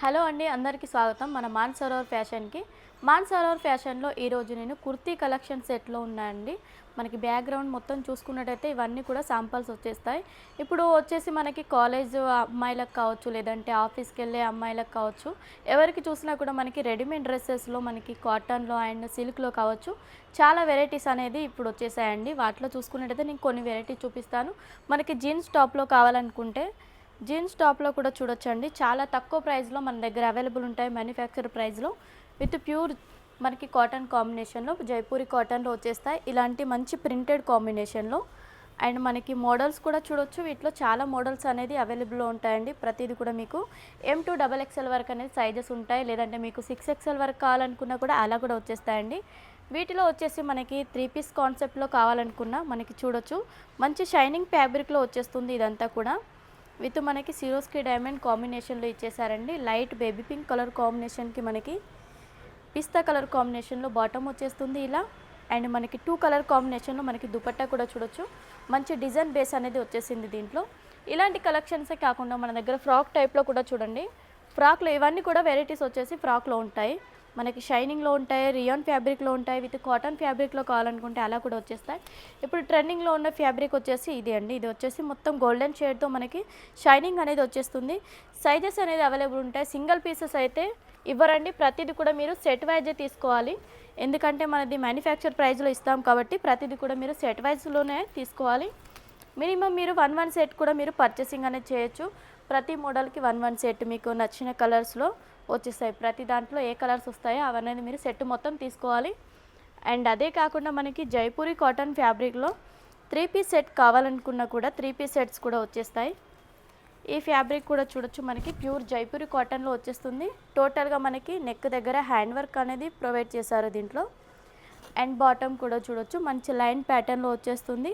Hello అండి అందరికీ స్వాగతం. మన మాన్సరోవర్ ఫ్యాషన్కి. మాన్సరోవర్ ఫ్యాషన్లో ఈరోజు నేను కుర్తీ కలెక్షన్ సెట్లో ఉన్నాయండి మనకి బ్యాక్గ్రౌండ్ మొత్తం చూసుకున్నట్టయితే ఇవన్నీ కూడా శాంపల్స్ వచ్చేస్తాయి. ఇప్పుడు వచ్చేసి మనకి కాలేజ్ అమ్మాయిలకు కావచ్చు లేదంటే ఆఫీస్కి వెళ్ళే అమ్మాయిలకు కావచ్చు ఎవరికి చూసినా కూడా మనకి రెడీమేడ్ డ్రెస్సెస్లో మనకి కాటన్లో అండ్ సిల్క్లో కావచ్చు చాలా వెరైటీస్ అనేది ఇప్పుడు వచ్చేసాయండి. వాటిలో చూసుకున్నట్టయితే నేను కొన్ని వెరైటీస్ చూపిస్తాను. మనకి జీన్స్ టాప్లో కావాలనుకుంటే జీన్స్ టాప్లో కూడా చూడొచ్చండి. చాలా తక్కువ ప్రైస్లో మన దగ్గర అవైలబుల్ ఉంటాయి మ్యానుఫ్యాక్చర్ ప్రైస్లో విత్ ప్యూర్ మనకి కాటన్ కాంబినేషన్లో జైపూరి కాటన్లో వచ్చేస్తాయి. ఇలాంటి మంచి ప్రింటెడ్ కాంబినేషన్లో అండ్ మనకి మోడల్స్ కూడా చూడొచ్చు. వీటిలో చాలా మోడల్స్ అనేది అవైలబుల్లో ఉంటాయండి. ప్రతిదీ కూడా మీకు ఎం టూ డబల్ ఎక్స్ఎల్ వరకు అనేది సైజెస్ ఉంటాయి. లేదంటే మీకు సిక్స్ ఎక్స్ఎల్ వరకు కావాలనుకున్నా కూడా అలా కూడా వచ్చేస్తాయండి. వీటిలో వచ్చేసి మనకి త్రీ పీస్ కాన్సెప్ట్లో కావాలనుకున్నా మనకి చూడొచ్చు. మంచి షైనింగ్ ఫ్యాబ్రిక్లో వచ్చేస్తుంది ఇదంతా కూడా. విత్ మనకి సిరోస్కి డైమండ్ కాంబినేషన్లో ఇచ్చేసారండి లైట్ బేబీ పింక్ కలర్ కాంబినేషన్కి మనకి పిస్తా కలర్ కాంబినేషన్లో బాటమ్ వచ్చేస్తుంది ఇలా. అండ్ మనకి టూ కలర్ కాంబినేషన్లో మనకి దుపట్టా కూడా చూడొచ్చు. మంచి డిజైన్ బేస్ అనేది వచ్చేసింది దీంట్లో. ఇలాంటి కలెక్షన్సే కాకుండా మన దగ్గర ఫ్రాక్ టైప్లో కూడా చూడండి. ఫ్రాక్లో ఇవన్నీ కూడా వెరైటీస్ వచ్చేసి ఫ్రాక్లో ఉంటాయి. మనకి షైనింగ్లో ఉంటాయి రియాన్ ఫ్యాబ్రిక్లో ఉంటాయి విత్ కాటన్ ఫ్యాబ్రిక్లో కావాలనుకుంటే అలా కూడా వచ్చేస్తాయి. ఇప్పుడు ట్రెండింగ్లో ఉన్న ఫ్యాబ్రిక్ వచ్చేసి ఇది అండి. ఇది వచ్చేసి మొత్తం గోల్డెన్ షేడ్తో మనకి షైనింగ్ అనేది వచ్చేస్తుంది. సైజెస్ అనేది అవైలబుల్ ఉంటాయి. సింగిల్ పీసెస్ అయితే ఇవ్వరండి. ప్రతిదీ కూడా మీరు సెట్ వైజే తీసుకోవాలి. ఎందుకంటే మనది మ్యానుఫ్యాక్చర్ ప్రైస్లో ఇస్తాం కాబట్టి ప్రతిదీ కూడా మీరు సెట్ వైజ్లోనే తీసుకోవాలి. మినిమం మీరు వన్ వన్ సెట్ కూడా మీరు పర్చేసింగ్ అనేది చేయొచ్చు. ప్రతి మోడల్కి వన్ వన్ సెట్ మీకు నచ్చిన కలర్స్లో వచ్చేస్తాయి. ప్రతి దాంట్లో ఏ కలర్స్ వస్తాయో అవన్నీ మీరు సెట్ మొత్తం తీసుకోవాలి. అండ్ అదే కాకుండా మనకి జైపూరి కాటన్ ఫ్యాబ్రిక్లో త్రీ పీస్ సెట్ కావాలనుకున్నా కూడా త్రీ పీస్ సెట్స్ కూడా వచ్చేస్తాయి. ఈ ఫ్యాబ్రిక్ కూడా చూడొచ్చు మనకి. ప్యూర్ జైపూరి కాటన్లో వచ్చేస్తుంది. టోటల్గా మనకి నెక్ దగ్గర హ్యాండ్ వర్క్ అనేది ప్రొవైడ్ చేశారు దీంట్లో. అండ్ బాటమ్ కూడా చూడొచ్చు. మంచి లైన్ ప్యాటర్న్లో వచ్చేస్తుంది.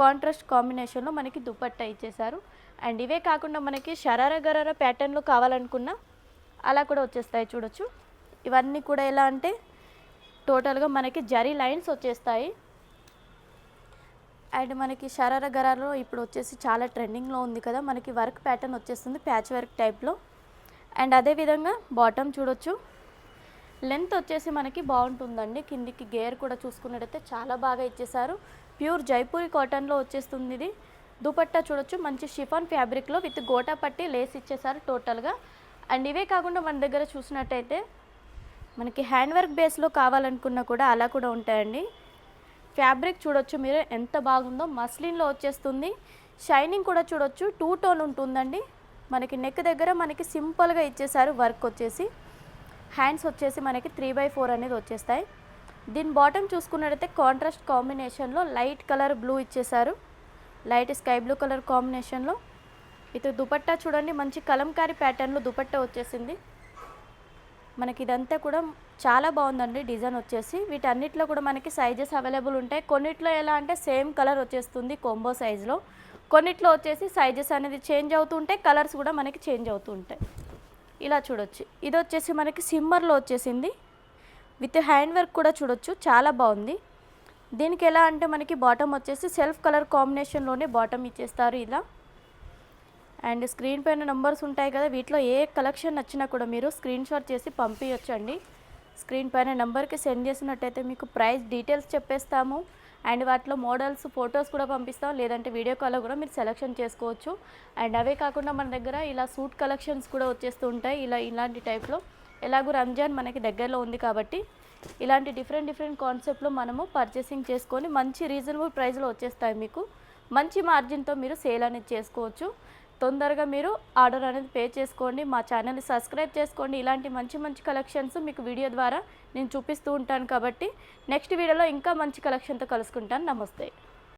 కాంట్రాస్ట్ కాంబినేషన్లో మనకి దుపట్టా ఇచ్చేశారు. అండ్ ఇవే కాకుండా మనకి షరారా గరారా ప్యాటర్న్లో కావాలనుకున్నా అలా కూడా వచ్చేస్తాయి చూడొచ్చు. ఇవన్నీ కూడా ఎలా అంటే టోటల్గా మనకి జరీ లైన్స్ వచ్చేస్తాయి. అండ్ మనకి షరార గరాలో ఇప్పుడు వచ్చేసి చాలా ట్రెండింగ్లో ఉంది కదా మనకి వర్క్ ప్యాటర్న్ వచ్చేస్తుంది ప్యాచ్ వర్క్ టైప్లో. అండ్ అదేవిధంగా బాటమ్ చూడొచ్చు. లెంత్ వచ్చేసి మనకి బాగుంటుందండి. కిందికి గేర్ కూడా చూసుకున్నట్టయితే చాలా బాగా ఇచ్చేసారు ప్యూర్ జైపూరి కాటన్లో వచ్చేస్తుంది ఇది. దుపట్టా చూడొచ్చు. మంచి షిఫాన్ ఫ్యాబ్రిక్లో విత్ గోటా పట్టి లేస్ ఇచ్చేసారు టోటల్గా. అండ్ ఇవే కాకుండా మన దగ్గర చూసినట్టయితే మనకి హ్యాండ్ వర్క్ బేస్లో కావాలనుకున్నా కూడా అలా కూడా ఉంటాయండి. ఫ్యాబ్రిక్ చూడొచ్చు మీరు ఎంత బాగుందో మస్లిన్లో వచ్చేస్తుంది. షైనింగ్ కూడా చూడొచ్చు టూ టోన్ ఉంటుందండి. మనకి నెక్ దగ్గర మనకి సింపుల్గా ఇచ్చేసారు వర్క్ వచ్చేసి. హ్యాండ్స్ వచ్చేసి మనకి త్రీ బై ఫోర్ అనేది వచ్చేస్తాయి. దీని బాటమ్ చూసుకున్నట్టయితే కాంట్రాస్ట్ కాంబినేషన్లో లైట్ కలర్ బ్లూ ఇచ్చేసారు లైట్ స్కై బ్లూ కలర్ కాంబినేషన్లో. ఇది దుపట్టా చూడండి మంచి కలంకారీ ప్యాటర్న్లో దుపట్టా వచ్చేసింది. మనకి ఇదంతా కూడా చాలా బాగుందండి డిజైన్ వచ్చేసి. వీటన్నిటిలో కూడా మనకి సైజెస్ అవైలబుల్ ఉంటాయి. కొన్నిట్లో ఎలా అంటే సేమ్ కలర్ వచ్చేస్తుంది కొంబో సైజులో కొన్నిట్లో వచ్చేసి సైజెస్ అనేది చేంజ్ అవుతూ ఉంటాయి కలర్స్ కూడా మనకి చేంజ్ అవుతూ ఉంటాయి. ఇలా చూడొచ్చు. ఇది వచ్చేసి మనకి సిమ్మర్లో వచ్చేసింది. విత్ హ్యాండ్ వర్క్ కూడా చూడొచ్చు చాలా బాగుంది. దీనికి ఎలా అంటే మనకి బాటమ్ వచ్చేసి సెల్ఫ్ కలర్ కాంబినేషన్లోనే బాటమ్ ఇచ్చేస్తారు ఇలా. అండ్ స్క్రీన్ పైన నెంబర్స్ ఉంటాయి కదా వీటిలో ఏ కలెక్షన్ నచ్చినా కూడా మీరు స్క్రీన్ షాట్ చేసి పంపించండి స్క్రీన్ పైన నెంబర్కి సెండ్ చేసినట్టయితే మీకు ప్రైస్ డీటెయిల్స్ చెప్పేస్తాము. అండ్ వాటిలో మోడల్స్ ఫొటోస్ కూడా పంపిస్తాం. లేదంటే వీడియో కాల్లో కూడా మీరు సెలెక్షన్ చేసుకోవచ్చు. అండ్ అవే కాకుండా మన దగ్గర ఇలా సూట్ కలెక్షన్స్ కూడా వచ్చేస్తూ ఉంటాయి. ఇలా ఇలాంటి టైప్లో. ఎలాగో రంజాన్ మనకి దగ్గరలో ఉంది కాబట్టి ఇలాంటి డిఫరెంట్ డిఫరెంట్ కాన్సెప్ట్లో మనము పర్చేసింగ్ చేసుకొని మంచి రీజనబుల్ ప్రైస్లో వచ్చేస్తాయి మీకు. మంచి మార్జిన్తో మీరు సేల్ అనేది చేసుకోవచ్చు. తొందరగా మీరు ఆర్డర్ అనేది పే చేసుకోండి. మా ఛానల్ని సబ్స్క్రైబ్ చేసుకోండి. ఇలాంటి మంచి మంచి కలెక్షన్స్ మీకు వీడియో ద్వారా నేను చూపిస్తూ ఉంటాను కాబట్టి నెక్స్ట్ వీడియోలో ఇంకా మంచి కలెక్షన్తో కలుసుకుంటాను. నమస్తే.